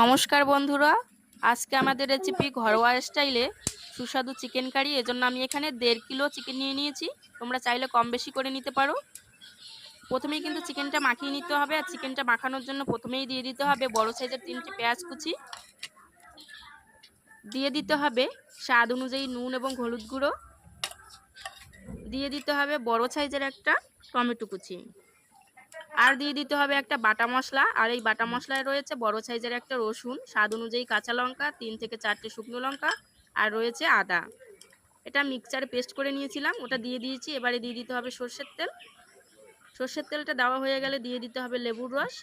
নমস্কার বন্ধুরা। আজকে আমাদের রেসিপি ঘরোয়া স্টাইলে সুস্বাদু চিকেন কারি এজন্য আমি এখানে দেড় কিলো চিকেন নিয়ে নিয়েছি। তোমরা চাইলে কম বেশি করে নিতে পারো। প্রথমেই কিন্তু চিকেনটা মাখিয়ে নিতে হবে, আর চিকেনটা মাখানোর জন্য প্রথমেই দিয়ে দিতে হবে বড় সাইজের তিনটে পেঁয়াজ কুচি। দিয়ে দিতে হবে স্বাদ অনুযায়ী নুন এবং হলুদ গুঁড়ো। দিয়ে দিতে হবে বড় সাইজের একটা টমেটো কুচি। আর দিয়ে দিতে হবে একটা বাটা মশলা। আর এই বাটা মশলায় রয়েছে বড় সাইজের একটা রসুন। স্বাদ অনুযায়ী কাঁচা লঙ্কা, তিন থেকে চারটে শুকনো লঙ্কা আর রয়েছে আদা। এটা মিক্সচারে পেস্ট করে নিয়েছিলাম। ওটা দিয়ে দিয়েছি। এবারে দিয়ে দিতে হবে সর্ষের তেল। সর্ষের তেলটা দেওয়া হয়ে গেলে দিয়ে দিতে হবে লেবুর রস।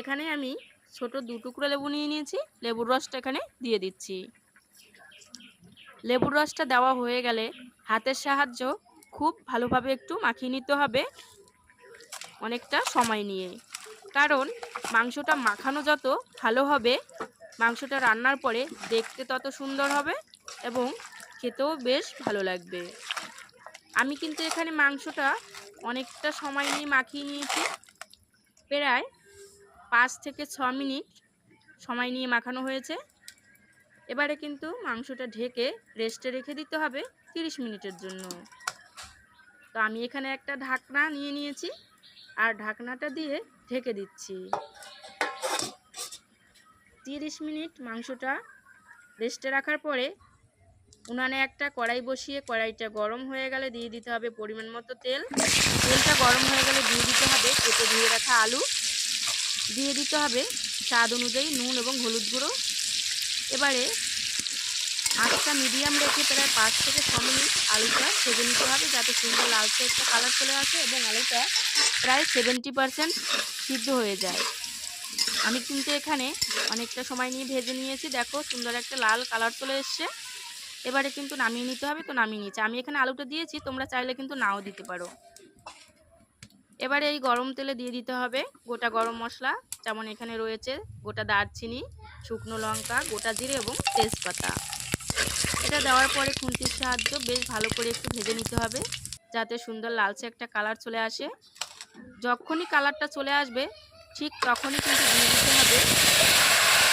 এখানে আমি ছোট দু টুকরো লেবু নিয়ে নিয়েছি। লেবুর রসটা এখানে দিয়ে দিচ্ছি। লেবুর রসটা দেওয়া হয়ে গেলে হাতের সাহায্য খুব ভালোভাবে একটু মাখিয়ে নিতে হবে। অনেকটা সময় নিয়ে। কারণ, মাংসটা মাখানো যত ভালো হবে, মাংসটা রান্নার পরে দেখতে তত সুন্দর হবে এবং খেতেও বেশ ভালো লাগবে। আমি কিন্তু এখানে মাংসটা অনেকটা সময় নিয়ে মাখিয়ে নিয়েছি। প্রায় পাঁচ থেকে ছ মিনিট সময় নিয়ে মাখানো হয়েছে। এবারে কিন্তু মাংসটা ঢেকে রেস্টে রেখে দিতে হবে তিরিশ মিনিটের জন্য। তো আমি এখানে একটা ঢাকনা নিয়ে নিয়েছি। আর ঢাকনাটা দিয়ে ঢেকে দিচ্ছি। তিরিশ মিনিট মাংসটা রেস্টে রাখার পরে উনানে একটা কড়াই বসিয়ে কড়াইটা গরম হয়ে গেলে দিয়ে দিতে হবে পরিমাণ মতো তেল। তেলটা গরম হয়ে গেলে দিয়ে দিতে হবে কেটে ধুয়ে রাখা আলু। দিয়ে দিতে হবে স্বাদ অনুযায়ী নুন এবং হলুদ গুঁড়ো। এবারে আঁচটা মিডিয়াম রেখে প্রায় পাঁচ থেকে ছ মিনিট আলুটা ভেজে নিতে হবে যাতে সুন্দর লালচে একটা কালার চলে আসে এবং আলুটা প্রায় সেভেন্টি পারসেন্ট সিদ্ধ হয়ে যায়। আমি কিন্তু এখানে অনেকটা সময় নিয়ে ভেজে নিয়েছি। দেখো সুন্দর একটা লাল কালার চলে এসছে। এবারে কিন্তু নামিয়ে নিতে হবে, তো নামিয়ে নিয়েছি। আমি এখানে আলুটা দিয়েছি, তোমরা চাইলে কিন্তু নাও দিতে পারো। এবারে এই গরম তেলে দিয়ে দিতে হবে গোটা গরম মশলা। যেমন এখানে রয়েছে গোটা দারচিনি, শুকনো লঙ্কা, গোটা জিরে এবং তেজপাতা। এটা দেওয়ার পরে খুন্তির সাহায্য বেশ ভালো করে একটু ভেজে নিতে হবে, যাতে সুন্দর লালচে একটা কালার চলে আসে। যখনই কালারটা চলে আসবে, ঠিক তখনই কিন্তু দিয়ে দিতে হবে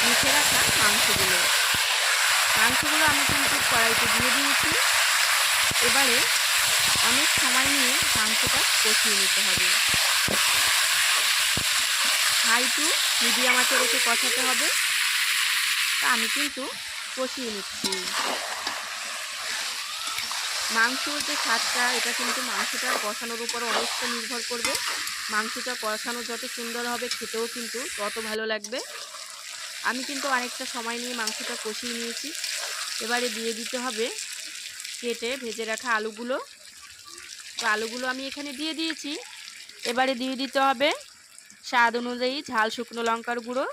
মিশে রাখা মাংসগুলো। মাংসগুলো আমি কিন্তু কড়াইতে দিয়ে দিয়েছি। এবারে অনেক সময় নিয়ে মাংসটা কষিয়ে নিতে হবে। হাই টু মিডিয়াম আঁচে রেখে কষাতে হবে। তা আমি কিন্তু কষিয়ে নিচ্ছি। মাংসর যে স্বাদটা, এটা কিন্তু মাংসটা কষানোর উপর অনেকটা নির্ভর করবে। মাংসটা কষানো যত সুন্দর হবে, খেতেও কিন্তু তত ভালো লাগবে। আমি কিন্তু অনেকটা সময় নিয়ে মাংসটা কষিয়ে নিয়েছি। এবারে দিয়ে দিতে হবে কেটে ভেজে রাখা আলুগুলো। তো আলুগুলো আমি এখানে দিয়ে দিয়েছি। এবারে দিয়ে দিতে হবে স্বাদ অনুযায়ী ঝাল শুকনো লঙ্কার গুঁড়ো।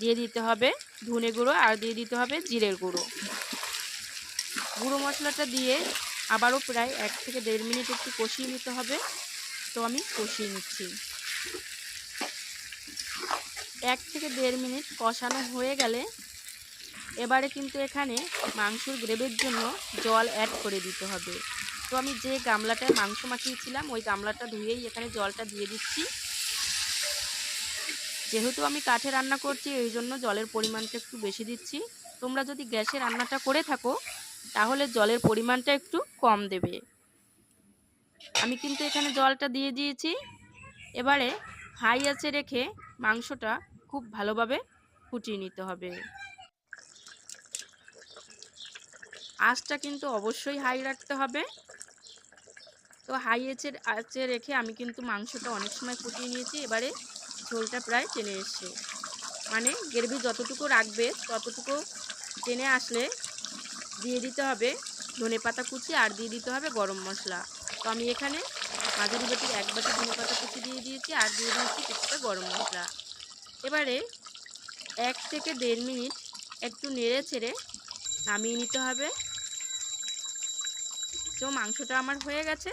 দিয়ে দিতে হবে ধনে গুঁড়ো আর দিয়ে দিতে হবে জিরের গুঁড়ো। গুঁড়ো মশলাটা দিয়ে আবারও প্রায় এক থেকে দেড় মিনিট একটু কষিয়ে নিতে হবে। তো আমি কষিয়ে নিচ্ছি। এক থেকে দেড় মিনিট কষানো হয়ে গেলে এবারে কিন্তু এখানে মাংসর গ্রেভির জন্য জল অ্যাড করে দিতে হবে। তো আমি যে গামলাটায় মাংস মাখিয়েছিলাম, ওই গামলাটা ধুয়েই এখানে জলটা দিয়ে দিচ্ছি। যেহেতু আমি কাঠে রান্না করছি, এই জন্য জলের পরিমাণটা একটু বেশি দিচ্ছি। তোমরা যদি গ্যাসে রান্নাটা করে থাকো, তাহলে জলের পরিমাণটা একটু কম দেবে। আমি কিন্তু এখানে জলটা দিয়ে দিয়েছি। এবারে হাই আছে রেখে মাংসটা খুব ভালোভাবে ফুটিয়ে নিতে হবে। আঁচটা কিন্তু অবশ্যই হাই রাখতে হবে। তো হাই আছে আঁচে রেখে আমি কিন্তু মাংসটা অনেক সময় ফুটিয়ে নিয়েছি। এবারে ঝোলটা প্রায় টেনে এসছে। মানে গ্রেভি যতটুকু রাখবে, ততটুকু টেনে আসলে দিয়ে দিতে হবে ধনে পাতা কুচি আর দিয়ে দিতে হবে গরম মশলা। তো আমি এখানে মাঝারি বাটির এক বাটি ধনে পাতা কুচি দিয়ে দিয়েছি আর দিয়ে দিয়েছি কিছুটা গরম মশলা। এবারে এক থেকে দেড় মিনিট একটু নেড়ে ছেড়ে নামিয়ে নিতে হবে। তো মাংসটা আমার হয়ে গেছে।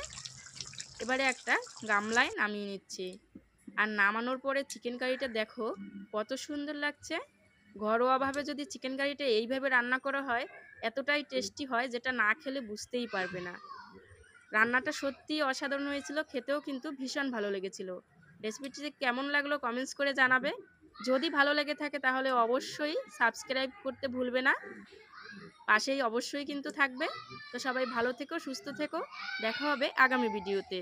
এবারে একটা গামলায় নামিয়ে নিচ্ছি। আর নামানোর পরে চিকেন কারিটা দেখো কত সুন্দর লাগছে। ঘরোয়াভাবে যদি চিকেন কারিটা এইভাবে রান্না করা হয়, এতটাই টেস্টি হয় যেটা না খেলে বুঝতেই পারবে না। রান্নাটা সত্যিই অসাধারণ হয়েছিল, খেতেও কিন্তু ভীষণ ভালো লেগেছিল। রেসিপিটি কেমন লাগল কমেন্টস করে জানাবে। যদি ভালো লেগে থাকে তাহলে অবশ্যই সাবস্ক্রাইব করতে ভুলবে না। পাশেই অবশ্যই কিন্তু থাকবে। তো সবাই ভালো থেকো, সুস্থ থেকো। দেখা হবে আগামী ভিডিওতে